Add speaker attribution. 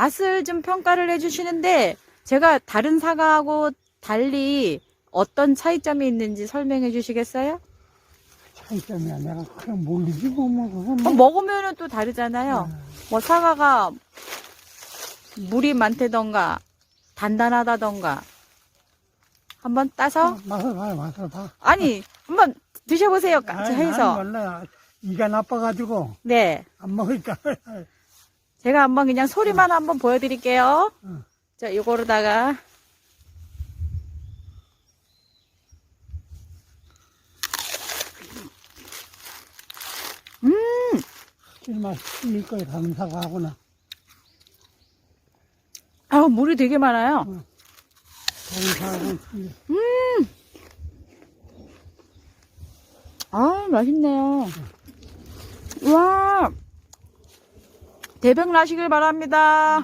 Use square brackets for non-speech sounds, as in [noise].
Speaker 1: 맛을 좀 평가를 해주시는데 제가 다른 사과하고 달리 어떤 차이점이 있는지 설명해 주시겠어요?
Speaker 2: 차이점이야. 내가 그냥 모르지 뭐, 뭐, 그건
Speaker 1: 그럼
Speaker 2: 뭐.
Speaker 1: 먹으면은 또 다르잖아요. 뭐 사과가 물이 많다던가 단단하다던가 한번 따서
Speaker 2: 맛을 봐, 맛을 봐.
Speaker 1: 아니 한번 드셔보세요. 같이 해서
Speaker 2: 원래 이가 나빠가지고
Speaker 1: 네
Speaker 2: 안 먹으니까. [laughs]
Speaker 1: 제가 한번 그냥 소리만 한번 보여드릴게요.
Speaker 2: 응.
Speaker 1: 자 이거로다가
Speaker 2: 실맛 틀릴 거야, 다른 사과하고는.
Speaker 1: 아 물이 되게 많아요.
Speaker 2: 다른 사과하고는 틀려.
Speaker 1: 아 맛있네요. 와 대박 나시길 바랍니다.